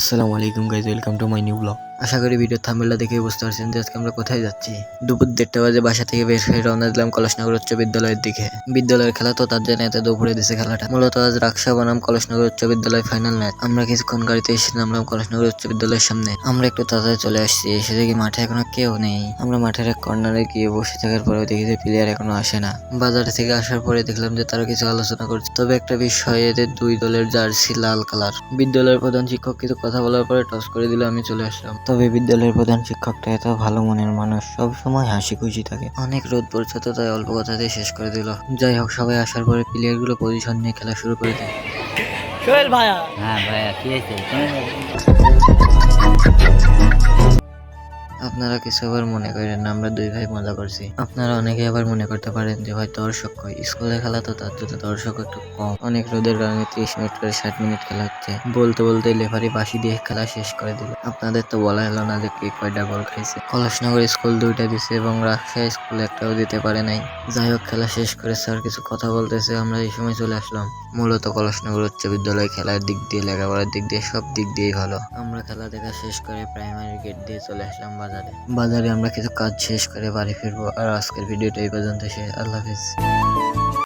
আসসালামু আলাইকুম guys welcome to my new blog আশা করি ভিডিও থাম্বেলটা দেখে বুঝতে পারছেন যে আজকে আমরা কোথায় যাচ্ছি। দুপুর দেড়টা বাজে, বাসা থেকে বের হয়ে রওনা দিলাম কলসনগর উচ্চ বিদ্যালয়ের দিকে। বিদ্যালয়ের খেলা তো তার জন্য এত দুপুরে দিছে খেলাটা। মূলত আজ রাকসা বনাম কলসনগর উচ্চ বিদ্যালয় ফাইনাল ম্যাচ আমরা কিছুক্ষণ গাড়িতে এসে নামলাম কলসনগর উচ্চ বিদ্যালয়ের সামনে। আমরা একটু তাড়াতাড়ি চলে আসছি, এসে দেখি মাঠে এখনও কেউ নেই। আমরা মাঠের এক কর্নারে গিয়ে বসে থাকার পরেও দেখি যে প্লেয়ার এখনও আসে না। বাজার থেকে আসার পরে দেখলাম যে তারা কিছু আলোচনা করছে। তবে একটা বিষয়, এদের দুই দলের জার্সি লাল কালার। বিদ্যালয়ের প্রধান শিক্ষক কিছু কথা বলার পরে টস করে দিলে, আমি চলে আসলাম। তবে বিদ্যালয়ের প্রধান শিক্ষকটা এত ভালো মনের মানুষ সব সময় হাসি খুশি থাকে। অনেক রোদ পড়ছে তো তাই অল্প কথাতে শেষ করে দিল। যাই হোক সবাই আসার পরে প্লেয়ারগুলো পজিশন নিয়ে খেলা শুরু করে দেয়। সোহেল ভাইয়া। হ্যাঁ ভাইয়া কি হয়েছে? আপনারা কিছু আবার মনে করেন, আমরা দুই ভাই মজা করছি। আপনারা অনেকে আবার মনে করতে পারেন যে ভাই দর্শক কই, স্কুলে খেলা তো তার জন্য দর্শক একটু কম। অনেক রোদের কারণে ত্রিশ মিনিট করে ষাট মিনিট খেলা হচ্ছে। বলতে বলতে লেফারি বাসি দিয়ে খেলা শেষ করে দিল। আপনাদের তো বলা হলো না যে, কে কয়টা গোল খাইছে। কলসনগর স্কুল দুইটা দিছে এবং রাজশাহী স্কুল একটাও দিতে পারে নাই। যাই হোক, খেলা শেষ করে স্যার কিছু কথা বলতেছে, আমরা এই সময় চলে আসলাম। মূলত কলসনগর উচ্চ বিদ্যালয় খেলার দিক দিয়ে, লেখাপড়ার দিক দিয়ে, সব দিক দিয়েই ভালো। আমরা খেলা দেখা শেষ করে প্রাইমারি গেট দিয়ে চলে আসলাম বাজারে। বাজারে আমরা কিছু কাজ শেষ করে বাড়ি ফিরবো। আর আজকের ভিডিওটা এই পর্যন্ত শেষ আল্লাহ হাফিজ।